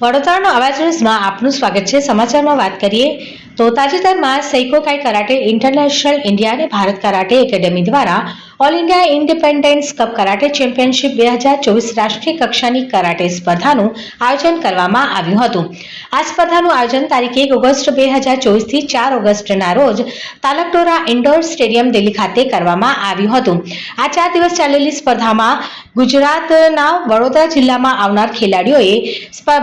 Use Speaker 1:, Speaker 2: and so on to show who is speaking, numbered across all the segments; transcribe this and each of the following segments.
Speaker 1: વડોદરાનો અવાજ ન્યૂઝમાં આપનું સ્વાગત છે. સમાચારમાં વાત કરીએ તો તાજેતરમાં સૈકોકાઈ કરાટે ઇન્ટરનેશનલ ઇન્ડિયા અને ભારત કરાટે એકેડેમી દ્વારા all India independence cup karate championship બે હજાર ચોવીસ રાષ્ટ્રીય કક્ષાની કરાટે સ્પર્ધાનું આયોજન કરવામાં આવ્યું હતું. આ સ્પર્ધાનું આયોજન તારીખ એક ઓગસ્ટ બે હજાર ચોવીસથી ચાર ઓગસ્ટના રોજ તાલકટોરા ઇન્ડોર સ્ટેડિયમ દિલ્હી ખાતે કરવામાં આવ્યું હતું. આ ચાર દિવસ ચાલેલી સ્પર્ધામાં ગુજરાતના વડોદરા જિલ્લામાં આવનાર ખેલાડીઓએ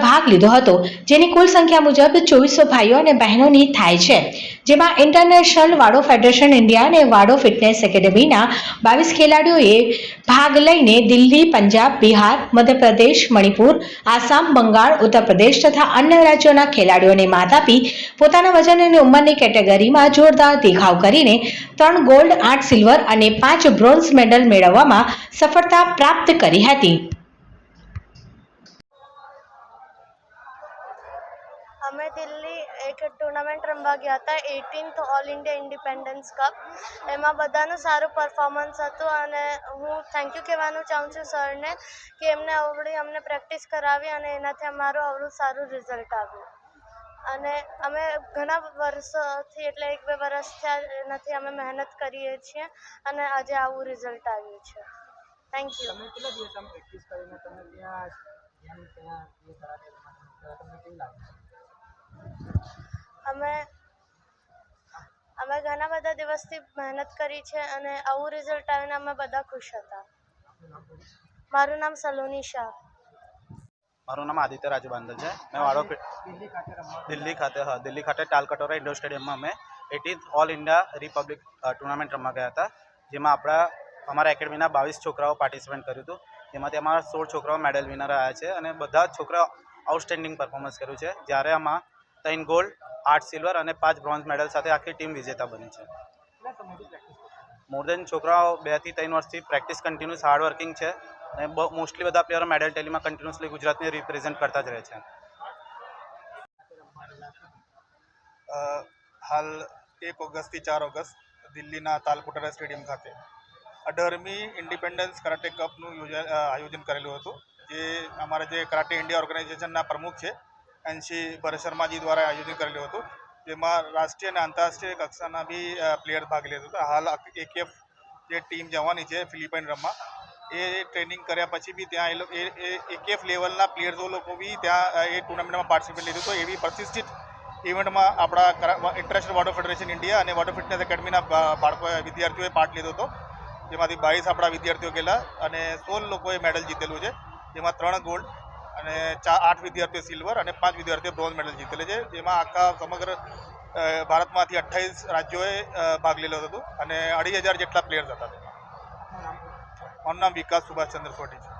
Speaker 1: ભાગ લીધો હતો. જેની કુલ સંખ્યા મુજબ ચોવીસો ભાઈઓ અને બહેનોની થાય છે. જેમાં ઇન્ટરનેશનલ વાડો ફેડરેશન ઇન્ડિયા અને વાડો ફિટનેસ એકેડેમીના બાવીસ ખેલાડીઓએ ભાગ લઈને દિલ્હી, પંજાબ, બિહાર, મધ્યપ્રદેશ, મણિપુર, આસામ, બંગાળ ઉત્તર પ્રદેશ તથા અન્ય રાજ્યોના ખેલાડીઓને માત આપી પોતાના વજન અને ઉંમરની કેટેગરીમાં જોરદાર દેખાવ કરીને ત્રણ ગોલ્ડ આઠ સિલ્વર અને પાંચ બ્રોન્ઝ મેડલ મેળવવામાં સફળતા પ્રાપ્ત કરી હતી.
Speaker 2: અમે દિલ્હી એક ટુર્નામેન્ટ રમવા ગયા હતા. Eighteenth all India independence cup એમાં બધાનું સારું પરફોર્મન્સ હતું અને હું થેન્ક યુ કહેવાનું ચાહું છું સરને કે એમને આવડી અમને પ્રેક્ટિસ કરાવી અને એનાથી અમારું આવડું સારું રિઝલ્ટ આવ્યું. અને અમે ઘણા વર્ષોથી એટલે એક બે વર્ષ થયા એનાથી અમે મહેનત કરીએ છીએ અને આજે આવું રિઝલ્ટ આવ્યું છે. થેન્ક યુ
Speaker 3: કેટલા દિવસ પ્રેક્ટિસ કરીને તમે ત્યાં ત્યાં તમને કેવું લાગે
Speaker 2: અમે અમે ઘણા બધા દિવસથી મહેનત કરી છે અને આવું રિઝલ્ટ આવીને અમે બધા ખુશ હતા. મારું નામ સલોની શાહ.
Speaker 4: મારું નામ આદિત્ય રાજુ બાંદલ છે. મેં વાડો
Speaker 3: દિલ્હી ખાતે,
Speaker 4: હા, દિલ્હી ખાતે ટાલકટોરા ઇન્ડોર સ્ટેડિયમમાં અમે eighteenth all India republic tournament રમવા ગયા હતા. જેમાં આપણા, અમારા એકેડમીના બાવીસ છોકરાઓ પાર્ટિસિપેટ કર્યું હતું. જેમાંથી અમારા સોળ છોકરાઓ મેડલ વિનર આવ્યા છે અને બધા છોકરાઓ આઉટસ્ટેન્ડિંગ પરફોર્મન્સ કર્યું છે. જ્યારે આમાં ત્રણ ગોલ્ડ, આઠ સિલ્વર અને પાંચ બ્રોન્ઝ મેડલ સાથે આખી ટીમ વિજેતા બની છે. મોર દેન છોકરાઓ બેથી ત્રણ વર્ષથી પ્રેક્ટિસ કન્ટિન્યુઅસ હાર્ડ વર્કિંગ છે અને મોસ્ટલી બધા પ્લેયરો મેડલ ટેલીમાં કન્ટિન્યુઅસલી ગુજરાતને રિપ્રેઝેન્ટ કરતા જ રહે છે.
Speaker 5: હાલ એક ઓગસ્ટથી ચાર ઓગસ્ટ દિલ્હીના તાલકોટરા સ્ટેડિયમ ખાતે અઢારમી ઇન્ડિપેન્ડન્સ કરાટે કપનું આયોજન કરેલું હતું. જે અમારા જે કરાટે ઇન્ડિયા ઓર્ગેનાઇઝેશનના પ્રમુખ છે એનસી ભરત શર્માજી દ્વારા આયોજન કરેલું હતું. જેમાં રાષ્ટ્રીય અને આંતરરાષ્ટ્રીય કક્ષાના બી પ્લેયર ભાગ લીધો હતો. હાલ એકેએફ જે ટીમ જવાની છે ફિલિપાઈન રમવા એ ટ્રેનિંગ કર્યા પછી બી ત્યાં એ લોકો એ એકેએફ લેવલના પ્લેયર્સો લોકો બી ત્યાં એ ટુર્નામેન્ટમાં પાર્ટિસિપેટ લીધું હતું. એવી પ્રતિષ્ઠિત ઇવેન્ટમાં આપણા ઇન્ટરનેશનલ વોટર ફેડરેશન ઇન્ડિયા અને વોટર ફિટનેસ એકેડમીના બાળકો વિદ્યાર્થીઓએ પાર્ટ લીધો હતો. જેમાંથી બાવીસ આપણા વિદ્યાર્થીઓ ગયેલા અને સોળ લોકોએ મેડલ જીતેલું છે. જેમાં ત્રણ ગોલ્ડ અને ચાર આઠ વિદ્યાર્થીઓ સિલ્વર અને પાંચ વિદ્યાર્થીઓ બ્રોન્ઝ મેડલ જીતેલી છે. જેમાં આખા સમગ્ર ભારતમાંથી અઠ્ઠાવીસ રાજ્યોએ ભાગ લીધો હતો અને અઢી હજાર જેટલા પ્લેયર્સ હતા મારું નામ વિકાસ સુભાષચંદ્ર સોઢી છે.